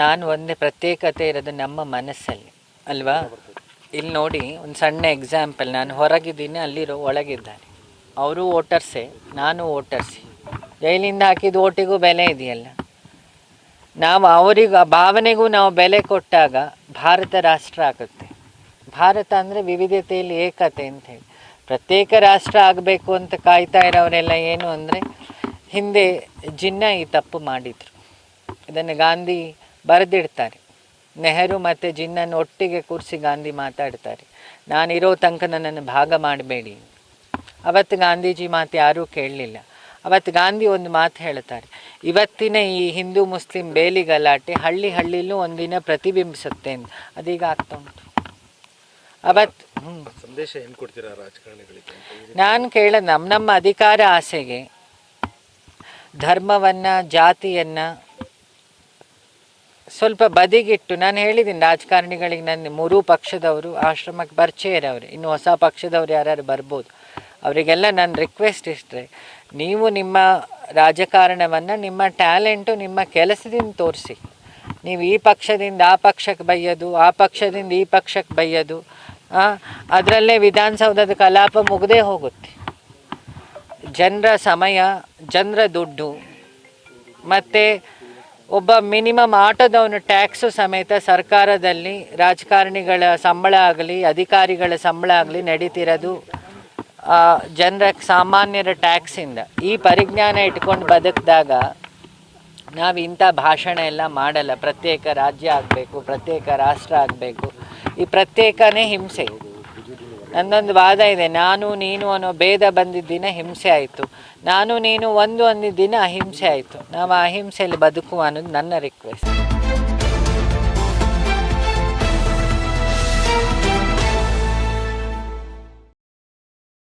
ನಾನು ಒಂದೇ ಪ್ರತ್ಯೇಕತೆ ಇರೋದು ನಮ್ಮ ಮನಸ್ಸಲ್ಲಿ, ಅಲ್ವಾ? ಇಲ್ಲಿ ನೋಡಿ, ಒಂದು ಸಣ್ಣ ಎಕ್ಸಾಂಪಲ್ ನಾನು ಹೊರಗಿದ್ದೀನಿ, ಅಲ್ಲಿರೋ ಒಳಗಿದ್ದಾನೆ ಅವರು ವೋಟರ್ಸೇ, ನಾನು ವೋಟರ್ಸೇ. ಜೈಲಿಂದ ಹಾಕಿದ ಓಟಿಗೂ ಬೆಲೆ ಇದೆಯಲ್ಲ? ನಾವು ಅವರಿಗೂ ಭಾವನೆಗೂ ನಾವು ಬೆಲೆ ಕೊಟ್ಟಾಗ ಭಾರತ ರಾಷ್ಟ್ರ ಆಗುತ್ತೆ. ಭಾರತ ಅಂದರೆ ವಿವಿಧತೆಯಲ್ಲಿ ಏಕತೆ ಅಂತ ಹೇಳಿ. ಪ್ರತ್ಯೇಕ ರಾಷ್ಟ್ರ ಆಗಬೇಕು ಅಂತ ಕಾಯ್ತಾ ಇರೋರೆಲ್ಲ ಏನು ಅಂದರೆ, ಹಿಂದೆ ಜಿನ್ನ ಈ ತಪ್ಪು ಮಾಡಿದರು. ಇದನ್ನು ಗಾಂಧಿ ಬರೆದಿಡ್ತಾರೆ. ನೆಹರು ಮತ್ತು ಜಿನ್ನನ್ನು ಒಟ್ಟಿಗೆ ಕೂರಿಸಿ ಗಾಂಧಿ ಮಾತಾಡ್ತಾರೆ. ನಾನಿರೋ ತನಕ ನನ್ನನ್ನು ಭಾಗ ಮಾಡಬೇಡಿ. ಅವತ್ತು ಗಾಂಧೀಜಿ ಮಾತು ಯಾರೂ ಕೇಳಲಿಲ್ಲ. ಅವತ್ತು ಗಾಂಧಿ ಒಂದು ಮಾತು ಹೇಳ್ತಾರೆ. ಇವತ್ತಿನ ಈ ಹಿಂದೂ ಮುಸ್ಲಿಂ ಬೇಲಿ ಗಲಾಟೆ ಹಳ್ಳಿ ಹಳ್ಳಿಲೂ ಒಂದಿನ ಪ್ರತಿಬಿಂಬಿಸುತ್ತೆ ಅಂತ. ಅದೀಗ ಆಗ್ತಾ ಉಂಟು. ಅವತ್ತು ಸಂದೇಶ ಏನು ಕೊಡ್ತೀರಾ ರಾಜಕಾರಣಿಗಳಿಗೆ ನಾನು ಕೇಳ ನಮ್ಮ ನಮ್ಮ ಅಧಿಕಾರ ಆಸೆಗೆ ಧರ್ಮವನ್ನು ಜಾತಿಯನ್ನು ಸ್ವಲ್ಪ ಬದಿಗಿಟ್ಟು, ನಾನು ಹೇಳಿದ್ದೀನಿ ರಾಜಕಾರಣಿಗಳಿಗೆ ನನ್ನ ಮೂರೂ ಪಕ್ಷದವರು ಆಶ್ರಮಕ್ಕೆ ಪರಿಚಯ ಇರೋರು ಇನ್ನು ಹೊಸ ಪಕ್ಷದವ್ರು ಯಾರ್ಯಾರು ಬರ್ಬೋದು. ಅವರಿಗೆಲ್ಲ ನನ್ನ ರಿಕ್ವೆಸ್ಟ್ ಇಷ್ಟೇ. ನೀವು ನಿಮ್ಮ ರಾಜಕಾರಣವನ್ನು, ನಿಮ್ಮ ಟ್ಯಾಲೆಂಟು ನಿಮ್ಮ ಕೆಲಸದಿಂದ ತೋರಿಸಿ. ನೀವು ಈ ಪಕ್ಷದಿಂದ ಆ ಪಕ್ಷಕ್ಕೆ ಬೈಯೋದು, ಆ ಪಕ್ಷದಿಂದ ಈ ಪಕ್ಷಕ್ಕೆ ಬೈಯೋದು ಅದರಲ್ಲೇ ವಿಧಾನಸೌಧದ ಕಲಾಪ ಮುಗದೇ ಹೋಗುತ್ತೆ. ಜನರ ಸಮಯ, ಜನರ ದುಡ್ಡು, ಮತ್ತು ಒಬ್ಬ ಮಿನಿಮಮ್ ಆಟೋದವನು ಟ್ಯಾಕ್ಸು ಸಮೇತ ಸರ್ಕಾರದಲ್ಲಿ ರಾಜಕಾರಣಿಗಳ ಸಂಬಳ ಆಗಲಿ, ಅಧಿಕಾರಿಗಳ ಸಂಬಳ ಆಗಲಿ ನಡೀತಿರೋದು ಜನರ ಸಾಮಾನ್ಯರ ಟ್ಯಾಕ್ಸಿಂದ. ಈ ಪರಿಜ್ಞಾನ ಇಟ್ಕೊಂಡು ಬದುಕಿದಾಗ ನಾವು ಇಂಥ ಭಾಷಣ ಎಲ್ಲ ಮಾಡಲ್ಲ. ಪ್ರತ್ಯೇಕ ರಾಜ್ಯ ಆಗಬೇಕು, ಪ್ರತ್ಯೇಕ ರಾಷ್ಟ್ರ ಆಗಬೇಕು. ಈ ಪ್ರತ್ಯೇಕನೇ ಹಿಂಸೆ ನನ್ನೊಂದು ವಾದ ಇದೆ. ನಾನು, ನೀನು ಅನ್ನೋ ಭೇದ ಬಂದಿದ್ದ ದಿನ ಹಿಂಸೆ ಆಯಿತು. ನಾನು, ನೀನು ಒಂದು ಅಂದಿದ್ದ ದಿನ ಅಹಿಂಸೆ ಆಯಿತು. ನಾವು ಅಹಿಂಸೆಯಲ್ಲಿ ಬದುಕುವ ಅನ್ನೋದು ನನ್ನ ರಿಕ್ವೆಸ್ಟ್